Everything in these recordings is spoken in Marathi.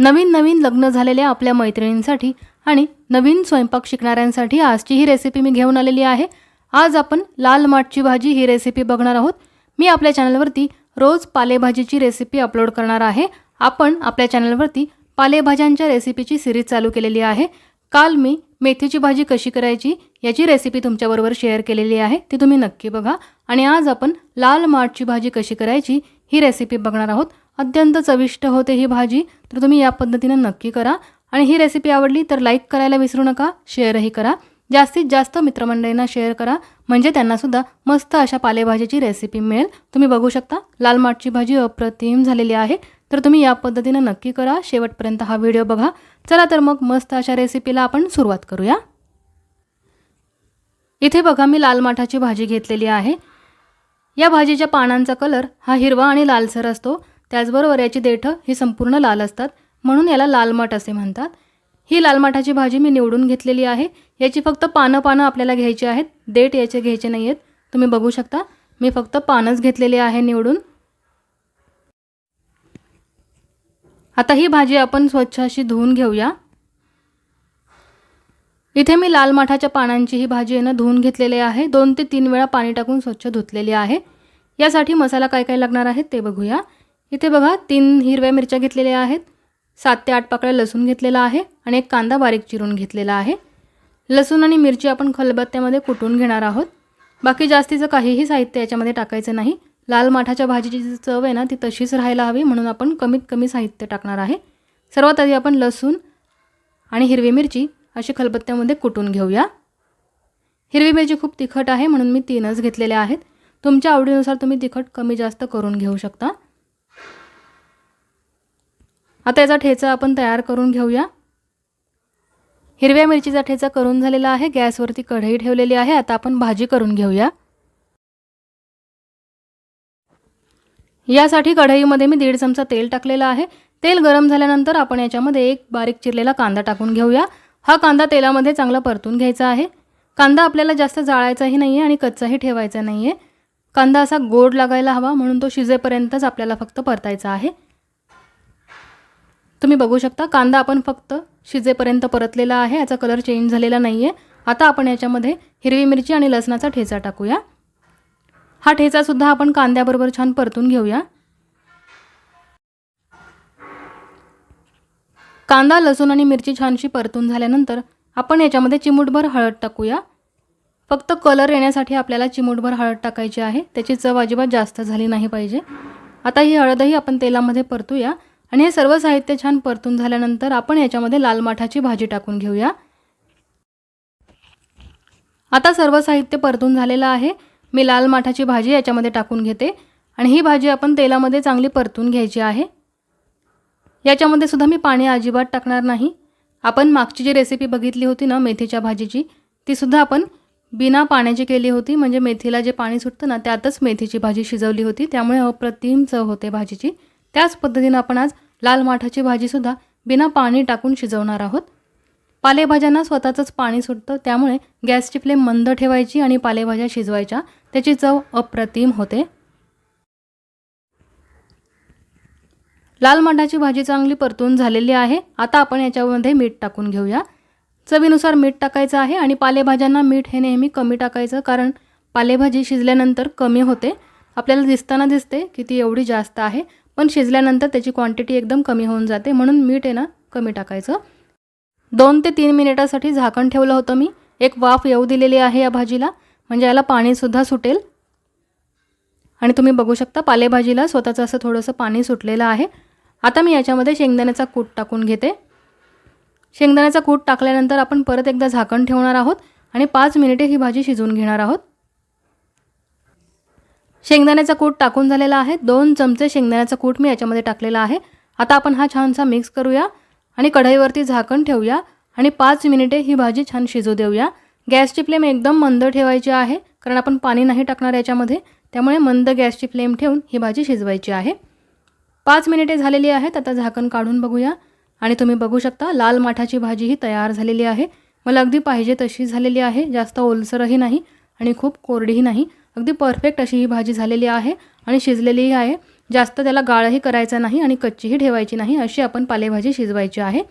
नवीन नवीन लग्न झालेल्या आपल्या मैत्रिणींसाठी आणि नवीन स्वयंपाक शिकणाऱ्यांसाठी आजची ही रेसिपी मी घेऊन आलेली आहे. आज आपण लाल माठची भाजी ही रेसिपी बघणार आहोत. मी आपल्या चॅनलवरती रोज पालेभाजीची रेसिपी अपलोड करणार आहे. आपण आपल्या चॅनलवरती पालेभाज्यांच्या रेसिपीची सिरीज चालू केलेली आहे. काल मी मेथीची भाजी कशी करायची याची रेसिपी तुमच्याबरोबर शेअर केलेली आहे. ती तुम्ही नक्की बघा. आणि आज आपण लाल माठची भाजी कशी करायची ही रेसिपी बघणार आहोत. अत्यंत चविष्ट होते ही भाजी तर तुम्ही या पद्धतीनं नक्की करा. आणि ही रेसिपी आवडली तर लाईक करायला विसरू नका शेअरही करा. जास्तीत जास्त मित्रमंडळींना शेअर करा. म्हणजे त्यांनासुद्धा मस्त अशा पालेभाजीची रेसिपी मिळेल. तुम्ही बघू शकता लाल माठची भाजी अप्रतिम झालेली आहे. तर तुम्ही या पद्धतीनं नक्की करा. शेवटपर्यंत हा व्हिडिओ बघा. चला तर मग मस्त अशा रेसिपीला आपण सुरुवात करूया. इथे बघा मी लाल माठाची भाजी घेतलेली आहे. या भाजीच्या पानांचा कलर हा हिरवा आणि लालसर असतो. त्याचबरोबर याची देठं ही संपूर्ण लाल असतात. म्हणून याला लालमाठ असे म्हणतात. ही लालमाठाची भाजी मी निवडून घेतलेली आहे. याची फक्त पानं पानं आपल्याला घ्यायची आहेत. देठ याचे घ्यायचे नाही आहेत तुम्ही बघू शकता. मी फक्त पानच घेतलेली आहे निवडून. आता ही भाजी आपण स्वच्छ अशी धुवून घेऊया. इथे मी लाल माठाच्या पानांची ही भाजी आहे ना धुवून घेतलेली आहे. दोन ते तीन वेळा पाणी टाकून स्वच्छ धुतलेली आहे. यासाठी मसाला काय काय लागणार आहे ते बघूया. इथे बघा तीन हिरव्या मिरच्या घेतलेल्या आहेत. सात ते आठ पाकळ्या लसूण घेतलेला आहे आणि एक कांदा बारीक चिरून घेतलेला आहे. लसूण आणि मिरची आपण खलबत्त्यामध्ये कुटून घेणार आहोत. बाकी जास्तीचं काहीही साहित्य याच्यामध्ये टाकायचं नाही. लाल माठाच्या भाजीची जी चव आहे ना ती तशीच राहायला हवी म्हणून आपण कमीत कमी साहित्य टाकणार आहे. सर्वात आधी आपण लसूण आणि हिरवी मिरची अशी खलबत्त्यामध्ये कुटून घेऊया. हिरवी मिरची खूप तिखट आहे म्हणून मी तीनच घेतलेल्या आहेत. तुमच्या आवडीनुसार तुम्ही तिखट कमी जास्त करून घेऊ शकता. आता याचा ठेचा आपण तयार करून घेऊया. हिरव्या मिरचीचा ठेचा करून झालेला आहे. गॅसवरती कढई ठेवलेली आहे. आता आपण भाजी करून घेऊया. यासाठी कढईमध्ये मी दीड चमचा तेल टाकलेलं आहे. तेल गरम झाल्यानंतर आपण याच्यामध्ये एक बारीक चिरलेला कांदा टाकून घेऊया. हा कांदा तेलामध्ये चांगला परतून घ्यायचा आहे. कांदा आपल्याला जास्त जाळायचाही नाही आहे आणि कच्चाही ठेवायचा नाही आहे कांदा असा गोड लागायला हवा म्हणून तो शिजेपर्यंतच आपल्याला फक्त परतायचा आहे. तुम्ही बघू शकता कांदा आपण फक्त शिजेपर्यंत परतलेला आहे याचा कलर चेंज झालेला नाही आहे आता आपण याच्यामध्ये हिरवी मिरची आणि लसणाचा ठेचा टाकूया. हा ठेचासुद्धा आपण कांद्याबरोबर छान परतून घेऊया. कांदा लसूण आणि मिरची छानशी परतून झाल्यानंतर आपण याच्यामध्ये चिमूटभर हळद टाकूया. फक्त कलर येण्यासाठी आपल्याला चिमूटभर हळद टाकायची आहे. त्याची चव अजिबात जास्त झाली नाही पाहिजे. आता ही हळदही आपण तेलामध्ये परतूया. आणि हे सर्व साहित्य छान परतून झाल्यानंतर आपण याच्यामध्ये लाल माठाची भाजी टाकून घेऊया. आता सर्व साहित्य परतून झालेलं आहे. मी लाल माठाची भाजी याच्यामध्ये टाकून घेते. आणि ही भाजी आपण तेलामध्ये चांगली परतून घ्यायची आहे. याच्यामध्ये सुद्धा मी पाणी अजिबात टाकणार नाही. आपण मागची जी रेसिपी बघितली होती ना मेथीच्या भाजीची तीसुद्धा आपण बिना पाण्याची केली होती. म्हणजे मेथीला जे पाणी सुटतं ना त्यातच मेथीची भाजी शिजवली होती. त्यामुळे अप्रतिम चव होते भाजीची. त्याच पद्धतीनं आपण आज लाल माठाची भाजीसुद्धा बिना पाणी टाकून शिजवणार आहोत. पालेभाज्यांना स्वतःचंच पाणी सुटतं त्यामुळे गॅसची फ्लेम मंद ठेवायची आणि पालेभाज्या शिजवायच्या. त्याची चव अप्रतिम होते. लाल माठाची भाजी चांगली परतून झालेली आहे. आता आपण याच्यामध्ये मीठ टाकून घेऊया. चवीनुसार मीठ टाकायचं आहे आणि पालेभाज्यांना मीठ हे नेहमी कमी टाकायचं कारण पालेभाजी शिजल्यानंतर कमी होते. आपल्याला दिसताना दिसते की ती एवढी जास्त आहे. पण शिजल्यानंतर त्याची क्वांटिटी एकदम कमी होऊन जाते म्हणून मीठ आहे ना कमी टाकायचं. दोन ते तीन मिनिटासाठी झाकण ठेवलं होतं मी. एक वाफ येऊ दिलेली आहे या भाजीला म्हणजे याला पाणीसुद्धा सुटेल. आणि तुम्ही बघू शकता पालेभाजीला स्वतःचं असं थोडंसं पाणी सुटलेलं आहे. आता मी याच्यामध्ये शेंगदाण्याचा कूट टाकून घेते. शेंगदाण्याचा कूट टाकल्यानंतर आपण परत एकदा झाकण ठेवणार आहोत आणि पाच मिनिटे ही भाजी शिजवून घेणार आहोत. शेंगदाण्याचा कूट टाकून झालेला आहे. दोन चमचे शेंगदाण्याचा कूट मी याच्यामध्ये टाकलेला आहे. आता आपण हा छानसा मिक्स करूया आणि कढईवरती झाकण ठेवूया आणि पाच मिनिटे ही भाजी छान शिजू देऊया. गॅसची फ्लेम एकदम मंद ठेवायची आहे कारण आपण पाणी नाही टाकणार याच्यामध्ये. त्यामुळे मंद गॅसची फ्लेम ठेवून ही भाजी शिजवायची आहे. पाच मिनिटे झालेली आहेत आता झाकण काढून बघूया. आणि तुम्ही बघू शकता लाल माठाची भाजी ही तयार झालेली आहे. मला अगदी पाहिजे तशी झालेली आहे जास्त ओलसरही नाही आणि खूप कोरडीही नाही. अगदी परफेक्ट अशी ही भाजी झालेली आहे आणि शिजलेलीही आहे. जास्त त्याला गाळही करायचा नाही आणि कच्चीही ठेवायची नाही अशी आपण पालेभाजी शिजवायची आहे.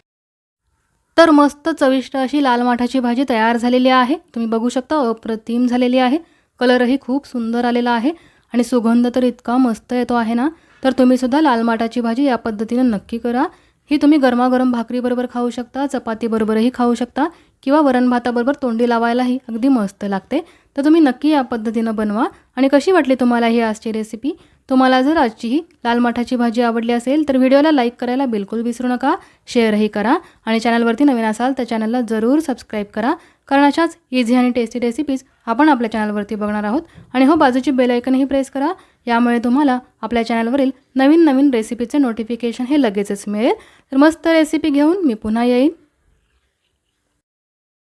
तर मस्त चविष्ट अशी लाल माठाची भाजी तयार झालेली आहे. तुम्ही बघू शकता अप्रतिम झालेली आहे. कलरही खूप सुंदर आलेला आहे आणि सुगंध तर इतका मस्त येतो आहे ना. तर तुम्ही सुद्धा लाल माठाची भाजी या पद्धतीनं नक्की करा. ही तुम्ही गरमागरम भाकरीबरोबर खाऊ शकता चपातीबरोबरही खाऊ शकता किंवा वरण भाताबरोबर तोंडी लावायलाही अगदी मस्त लागते. तर तुम्ही नक्की या पद्धतीनं बनवा. आणि कशी वाटली तुम्हाला ही आजची रेसिपी तुम्हाला जर आजची ही लाल मठाची भाजी आवडली असेल तर व्हिडिओला लाईक करायला बिलकुल विसरू नका. शेअरही करा. आणि चॅनलवरती नवीन असाल तर चॅनलला जरूर सबस्क्राईब करा. कारण अशाच इझी आणि टेस्टी रेसिपीज आपण आपल्या चॅनलवरती बघणार आहोत. आणि हो बाजूची बेल आयकनही प्रेस करा. यामुळे तुम्हाला आपल्या चॅनलवरील नवीन नवीन रेसिपीचे नोटिफिकेशन हे लगेचच मिळेल. तर मस्त रेसिपी घेऊन मी पुन्हा येईन.